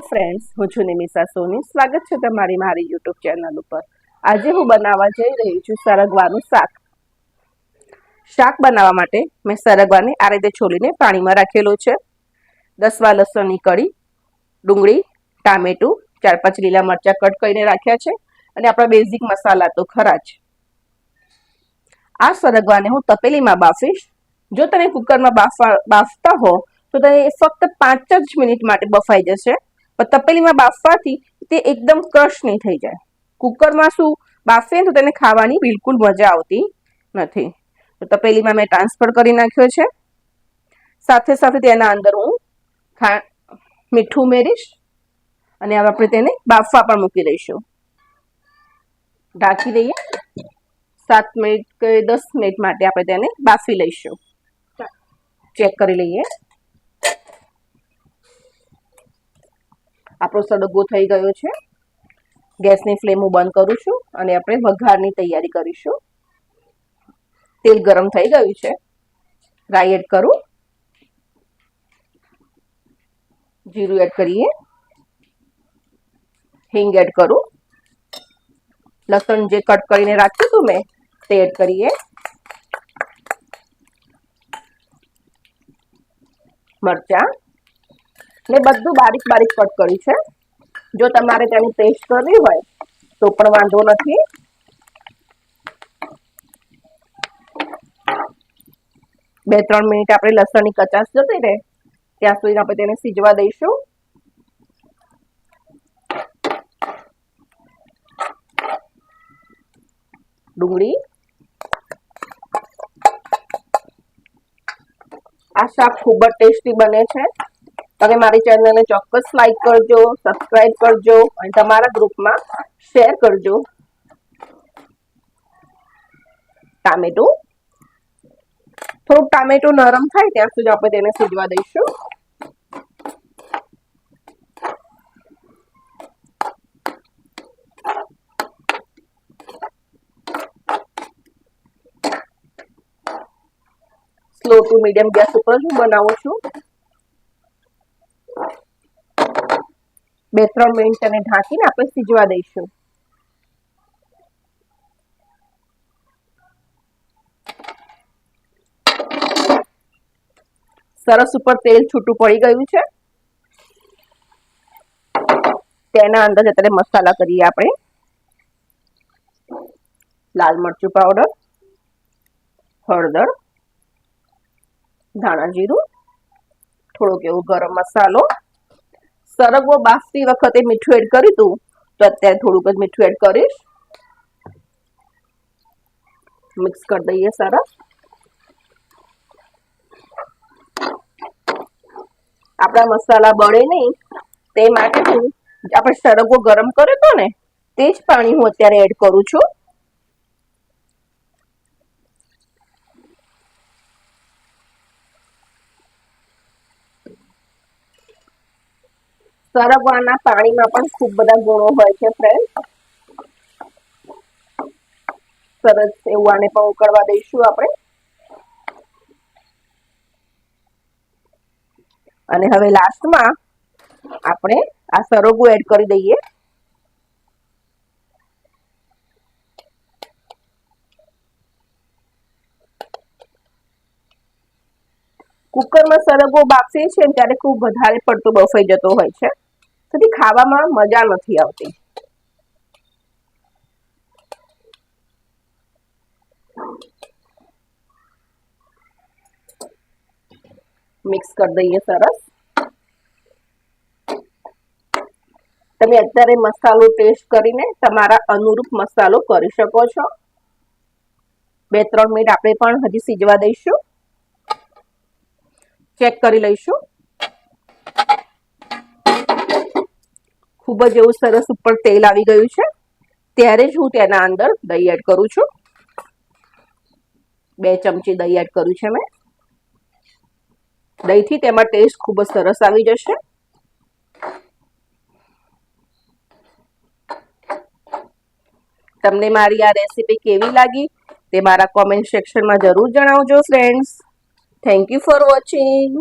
Friends હું છું નિમિષા સોની. સ્વાગત છે તમારી મારી યુટ્યુબ ચેનલ ઉપર. આજે હું બનાવવા જઈ રહી છું સરગવાનું શાક. શાક બનાવવા માટે મેં સરગવાને આ રીતે છોલીને પાણીમાં રાખેલો છે. દસવા લસણની કળી, ડુંગળી, ટામેટું, ચાર પાંચ લીલા મરચાં કટ કરીને રાખ્યા છે અને આપણા બેઝિક મસાલા તો ખરા જ. આ સરગવાને હું તપેલીમાં બાફીશ. જો તમે કુકરમાં બાફવા બાફતા હો, તો તે ફક્ત પાંચ જ મિનિટ માટે બફાઈ જશે. તપેલીમાં બાફવાથી તે એકદમ ક્રશ નહીં થઈ જાય. કુકરમાં શું બાફીએ તો તેને ખાવાની બિલકુલ મજા આવતી નથી. તો તપેલીમાં મેં ટ્રાન્સફર કરી નાખ્યો છે. સાથે સાથે તેના અંદર હું ખા મીઠું ઉમેરીશ અને હવે આપણે તેને બાફવા પણ મૂકી દઈશું. ઢાંકી દઈએ. સાત મિનિટ કે દસ મિનિટ માટે આપણે તેને બાફી લઈશું. ચેક કરી લઈએ. આપણો સડગો થઈ ગયો છે. ગેસની ફ્લેમ હું બંધ કરું છું અને આપણે વઘારની તૈયારી કરીશું. તેલ ગરમ થઈ ગયું છે. રાઈ એડ કરું. જીરું એડ કરીએ. હિંગ એડ કરું. લસણ જે કટ કરીને રાખ્યું હતું મેં તે એડ કરીએ. મરચા. ને બધું બારીક બારીક કટ કર્યું છે. જો તમારે તેની પેસ્ટ કરવી હોય, તો પણ વાંધો નથી. બે ત્રણ મિનિટ આપણે લસણની કચાશ જતી રહે, ત્યાં સુધી આપણે તેને સીજવા દઈશું. ડુંગળી. આ શાક ખૂબ જ ટેસ્ટી બને છે. તમે મારી ચેનલને ચોક્કસ લાઈક કરજો સબસ્ક્રાઇબ કરજો અને તમારા ગ્રુપમાં શેર કરજો. ટામેટું. થોડુંક ટામેટું નરમ થાય ત્યાં સુધી આપણે તેને સીજવા દઈશું. સ્લો ટુ મીડિયમ ગેસ ઉપર હું બનાવું છું. બે ત્રણ મિનિટ એને ઢાંકીને આપણે સીજવા દઈશું. સરસ ઉપર તેલ છૂટું પડી ગયું છે. તેના અંદર અત્યારે મસાલા કરીએ આપણે. લાલ મરચું પાવડર હળદર, ધાણા જીરું, થોડોક એવો ગરમ મસાલો સરગવો બાફતી વખતે મીઠું એડ કર્યું હતું તો અત્યારે થોડુંક જ મીઠું એડ કરીશ. મિક્સ કરી દઈએ સરસ. આપણા મસાલા બળે નહીં. તે માટે હું આપણે સરગવો ગરમ કર્યો હતો ને, તે જ પાણી હું અત્યારે એડ કરું છું. સરગવાના પાણીમાં પણ ખૂબ બધા ગુણો હોય છે ફ્રેન્ડ સરસ એવું આને પણ ઉકળવા દઈશું આપણે. અને હવે લાસ્ટમાં આપણે આ સરોગું એડ કરી દઈએ. કુકરમાં સરગવો બાફીએ છીએ ત્યારે ખૂબ વધારે પડતો બફાઈ જતો હોય છે. તેથી ખાવામાં મજા નથી આવતી. મિક્સ કરી દઈએ સરસ. તમે અત્યારે મસાલો ટેસ્ટ કરીને તમારા અનુરૂપ મસાલો કરી શકો છો. બે, ત્રણ મિનિટ આપણે પણ હજી સીજવા દઈશું. ચેક કરી લઈશું. ખૂબ જ એવું સરસ ઉપર તેલ આવી ગયું છે. ત્યારે જ હું તેના અંદર દહીં એડ કરું છું. બે ચમચી દહીં એડ કર્યું છે મેં. દહીંથી તેમાં ટેસ્ટ ખૂબ જ સરસ આવી જશે. તમને મારી આ રેસીપી કેવી લાગી તે મારા કોમેન્ટ સેક્શનમાં જરૂર જણાવજો friends thank you for watching